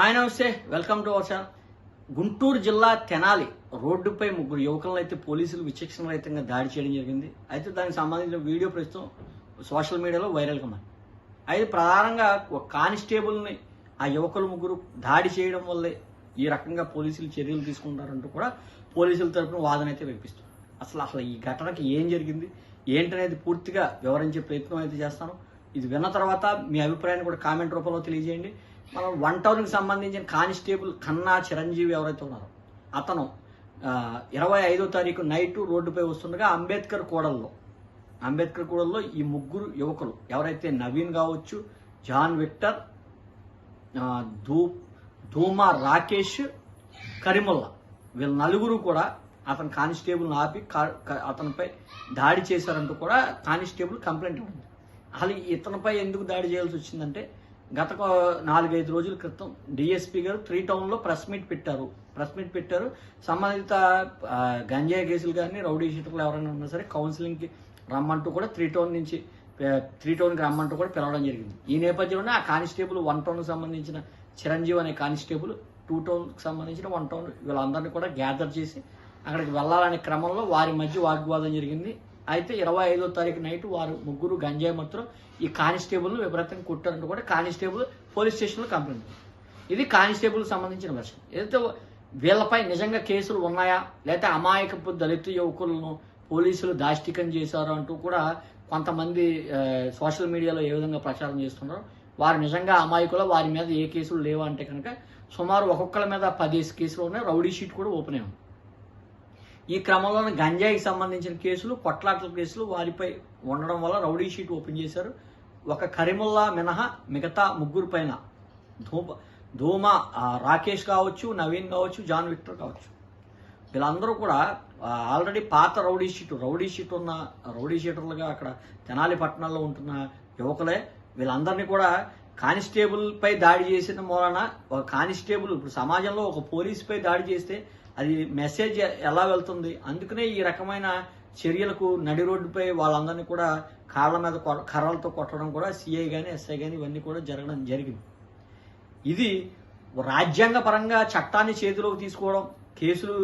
Hi నమస్తే welcome to our channel Guntur జిల్లా తెనాలి రోడ్డుపై ముగ్గురు యువకులను అయితే పోలీసులు విచక్షణ రహితంగా దాడి చేయడం జరిగింది. అయితే దానికి సంబంధించిన వీడియో ప్రస్తుతం సోషల్ మీడియాలో వైరల్గా మరి అయితే ప్రధానంగా ఒక కానిస్టేబుల్ని ఆ యువకులు ముగ్గురు దాడి చేయడం వల్లే ఈ రకంగా పోలీసులు చర్యలు తీసుకుంటారంటూ కూడా పోలీసుల తరపున వాదన అయితే వినిపిస్తుంది. అసలు అసలు ఈ ఘటనకి ఏం జరిగింది? ఏంటనేది పూర్తిగా వివరించే ప్రయత్నం అయితే చేస్తాను. ఇది విన్న తర్వాత మీ అభిప్రాయాన్ని కూడా కామెంట్ రూపంలో తెలియజేయండి. మనం వన్ టౌన్కి సంబంధించిన కానిస్టేబుల్ కన్నా చిరంజీవి ఎవరైతే ఉన్నారో అతను ఇరవై ఐదో తారీఖు నైట్ రోడ్డుపై వస్తుండగా అంబేద్కర్ కూడల్లో అంబేద్కర్ కూడల్లో ఈ ముగ్గురు యువకులు ఎవరైతే నవీన్ కావచ్చు జాన్ విక్టర్ ధూ ధూమా రాకేష్ కరిముల్లా వీళ్ళ నలుగురు కూడా అతను కానిస్టేబుల్ని ఆపి కా- అతనిపై దాడి చేశారంటూ కూడా కానిస్టేబుల్ కంప్లైంట్ ఇవ్వండి అసలు ఇతనిపై ఎందుకు దాడి చేయాల్సి వచ్చిందంటే గత నాలుగైదు రోజుల క్రితం డిఎస్పీ గారు త్రీ టౌన్లో ప్రెస్ మీట్ పెట్టారు. ప్రెస్ మీట్ పెట్టారు. సంబంధిత గంజాయి కేసులు కానీ రౌడీ షీటర్లు ఎవరైనా ఉన్నా సరే కౌన్సిలింగ్కి రమ్మంటూ కూడా త్రీ టౌన్ నుంచి త్రీ టౌన్కి రమ్మంటూ కూడా పిలవడం జరిగింది. ఈ నేపథ్యంలోనే ఆ కానిస్టేబుల్ వన్ టౌన్కి సంబంధించిన చిరంజీవి అనే కానిస్టేబుల్ టూ టౌన్కి సంబంధించిన వన్ టౌన్ వీళ్ళందరినీ కూడా గ్యాదర్ చేసి అక్కడికి వెళ్ళాలనే క్రమంలో వారి మధ్య వాగ్వాదం జరిగింది. అయితే ఇరవై ఐదో తారీఖు నైట్ వారు ముగ్గురు గంజాయి మాత్రం ఈ కానిస్టేబుల్ను విపరీతంగా కొట్టారంటూ. కూడా కానిస్టేబుల్ పోలీస్ స్టేషన్లో కంప్లైంట్ ఇది కానిస్టేబుల్ సంబంధించిన వర్షం ఏదైతే వీళ్ళపై నిజంగా కేసులు ఉన్నాయా? లేకపోతే అమాయకపు దళిత యువకులను పోలీసులు దాష్టికం చేశారు అంటూ కూడా కొంతమంది సోషల్ మీడియాలో ఏ విధంగా ప్రచారం చేస్తున్నారో వారు నిజంగా అమాయకుల? వారి మీద ఏ కేసులు లేవా అంటే కనుక సుమారు ఒక్కొక్కరి మీద పదిహేను కేసులు ఉన్నాయి. రౌడీ షీట్ కూడా ఓపెన్ అయి ఉంది. ఈ క్రమంలోనే గంజాయికి సంబంధించిన కేసులు కొట్లాట్ల కేసులు వారిపై ఉండడం వల్ల రౌడీ షీట్ ఓపెన్ చేశారు. ఒక కరిముల్లా మినహా మిగతా ముగ్గురు పైన ధూమ ధూమ రాకేష్ కావచ్చు నవీన్ కావచ్చు జాన్ విక్టర్ కావచ్చు. వీళ్ళందరూ కూడా ఆల్రెడీ పాత రౌడీ షీట్ రౌడీ షీట్ ఉన్న రౌడీ షీటర్లుగా అక్కడ తెనాలి పట్టణంలో ఉంటున్న యువకులే. వీళ్ళందరినీ కూడా కానిస్టేబుల్ పై దాడి చేసిన మూలన ఒక కానిస్టేబుల్ ఇప్పుడు సమాజంలో ఒక పోలీస్ పై దాడి చేస్తే అది మెసేజ్ ఎలా వెళ్తుంది? అందుకనే ఈ రకమైన చర్యలకు నడి రోడ్డుపై వాళ్ళందరినీ కూడా కాళ్ళ మీద కొ- కర్రలతో కొట్టడం కూడా సిఐ కానీ ఎస్ఐ కానీ ఇవన్నీ కూడా జరగడం జరిగింది. ఇది రాజ్యాంగ పరంగా చట్టాన్ని చేతిలోకి తీసుకోవడం కేసులు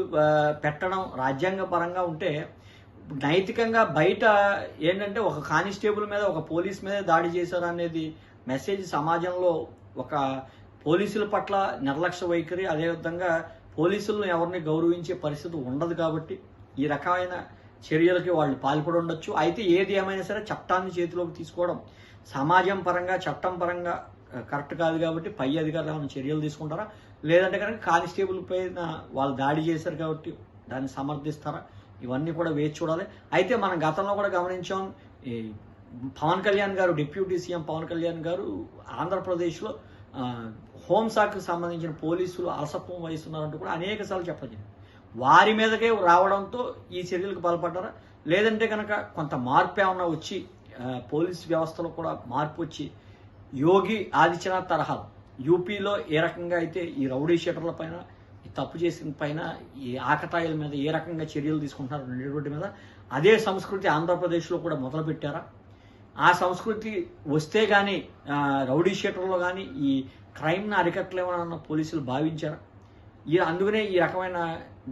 పెట్టడం రాజ్యాంగ పరంగా ఉంటే నైతికంగా బయట ఏంటంటే ఒక కానిస్టేబుల్ మీద ఒక పోలీస్ మీద దాడి చేశారు అనేది మెసేజ్ సమాజంలో ఒక పోలీసుల పట్ల నిర్లక్ష్య వైఖరి అదేవిధంగా పోలీసులను ఎవరిని గౌరవించే పరిస్థితి ఉండదు కాబట్టి ఈ రకమైన చర్యలకి వాళ్ళు పాల్పడి ఉండొచ్చు. అయితే ఏది ఏమైనా సరే చట్టాన్ని చేతిలోకి తీసుకోవడం సమాజం పరంగా చట్టం పరంగా కరెక్ట్ కాదు కాబట్టి పై అధికారులు ఏమైనా చర్యలు తీసుకుంటారా? లేదంటే కనుక కానిస్టేబుల్ పైన వాళ్ళు దాడి చేశారు కాబట్టి దాన్ని సమర్థిస్తారా? ఇవన్నీ కూడా వేచి చూడాలి. అయితే మనం గతంలో కూడా గమనించాం ఈ పవన్ కళ్యాణ్ గారు డిప్యూటీ సీఎం పవన్ కళ్యాణ్ గారు ఆంధ్రప్రదేశ్లో హోంశాఖకు సంబంధించిన పోలీసులు అలసత్వం వహిస్తున్నారంటూ కూడా అనేక సార్లు చెప్పడం వారి మీదకే రావడంతో ఈ చర్యలకు పాల్పడ్డారా లేదంటే కనుక కొంత మార్పు ఏమన్నా వచ్చి పోలీస్ వ్యవస్థలో కూడా మార్పు వచ్చి యోగి ఆదిత్యనాథ్ తరహా యూపీలో ఏ రకంగా అయితే ఈ రౌడీ షీటర్ల పైన ఈ తప్పు చేసిన పైన ఈ ఆకతాయిల మీద ఏ రకంగా చర్యలు తీసుకుంటున్నారు రెండు రోడ్డు మీద అదే సంస్కృతి ఆంధ్రప్రదేశ్లో కూడా మొదలు పెట్టారా ఆ సంస్కృతి వస్తే కానీ రౌడీ షీటర్లో కానీ ఈ క్రైమ్ను అరికట్టలేమన్న పోలీసులు భావించారు? ఈ అందుకనే ఈ రకమైన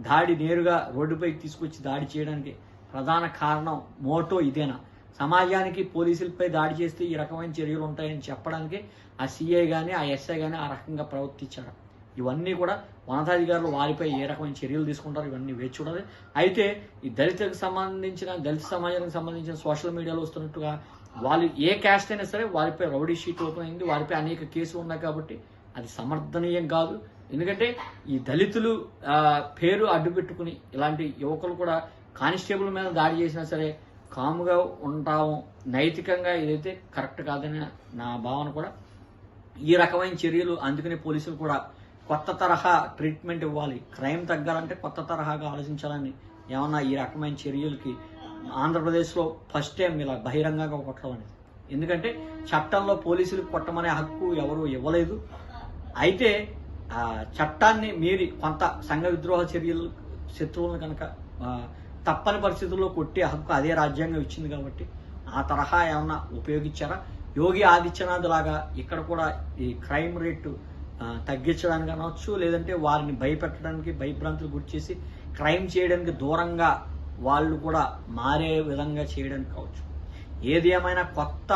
దాడి నేరుగా రోడ్డుపైకి తీసుకొచ్చి దాడి చేయడానికి ప్రధాన కారణం మోటో ఇదేనా? సమాజానికి పోలీసులపై దాడి చేస్తే ఈ రకమైన చర్యలు ఉంటాయని చెప్పడానికి ఆ సీఐ కానీ ఆ ఎస్ఐ కానీ ఆ రకంగా ప్రవర్తించారు? ఇవన్నీ కూడా ఉన్నతాధికారులు వారిపై ఏ రకమైన చర్యలు తీసుకుంటారు ఇవన్నీ వేచి చూడాలి. అయితే ఈ దళితులకు సంబంధించిన దళిత సమాజానికి సంబంధించిన సోషల్ మీడియాలో వస్తున్నట్టుగా వాళ్ళు ఏ క్యాస్ట్ అయినా సరే వారిపై రౌడీ షీట్ ఓపెన్ అయింది వారిపై అనేక కేసులు ఉన్నాయి కాబట్టి అది సమర్థనీయం కాదు. ఎందుకంటే ఈ దళితులు పేరు అడ్డు పెట్టుకుని ఇలాంటి యువకులు కూడా కానిస్టేబుల్ మీద దాడి చేసినా సరే కాముగా ఉంటాము. నైతికంగా ఏదైతే కరెక్ట్ కాదని నా భావన కూడా ఈ రకమైన చర్యలు అందుకనే పోలీసులు కూడా కొత్త తరహా ట్రీట్మెంట్ ఇవ్వాలి. క్రైమ్ తగ్గాలంటే కొత్త తరహాగా ఆలోచించాలని ఏమన్నా ఈ రకమైన చర్యలకి ఆంధ్రప్రదేశ్లో ఫస్ట్ టైం ఇలా బహిరంగంగా కొట్టడం అనేది. ఎందుకంటే చట్టంలో పోలీసులు కొట్టమనే హక్కు ఎవరు ఇవ్వలేదు. అయితే చట్టాన్ని మీరి కొంత సంఘ విద్రోహ చర్యలు శత్రువులను కనుక తప్పని పరిస్థితుల్లో కొట్టే హక్కు అదే రాజ్యాంగం ఇచ్చింది కాబట్టి ఆ తరహా ఏమన్నా ఉపయోగించారా? యోగి ఆదిత్యనాథ్ లాగా ఇక్కడ కూడా ఈ క్రైమ్ రేటు తగ్గించడానికి అనవచ్చు లేదంటే వారిని భయపెట్టడానికి భయభ్రాంతులు గురి చేసి క్రైమ్ చేయడానికి దూరంగా వాళ్ళు కూడా మారే విధంగా చేయడానికి కావచ్చు. ఏది ఏమైనా కొత్త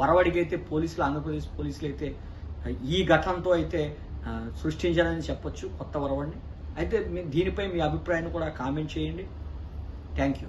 వరవడికైతే అయితే పోలీసులు ఆంధ్రప్రదేశ్ పోలీసులు అయితే ఈ ఘటనతో అయితే సృష్టించారని చెప్పొచ్చు కొత్త వరవడిని. అయితే దీనిపై మీ అభిప్రాయాన్ని కూడా కామెంట్ చేయండి. Thank you.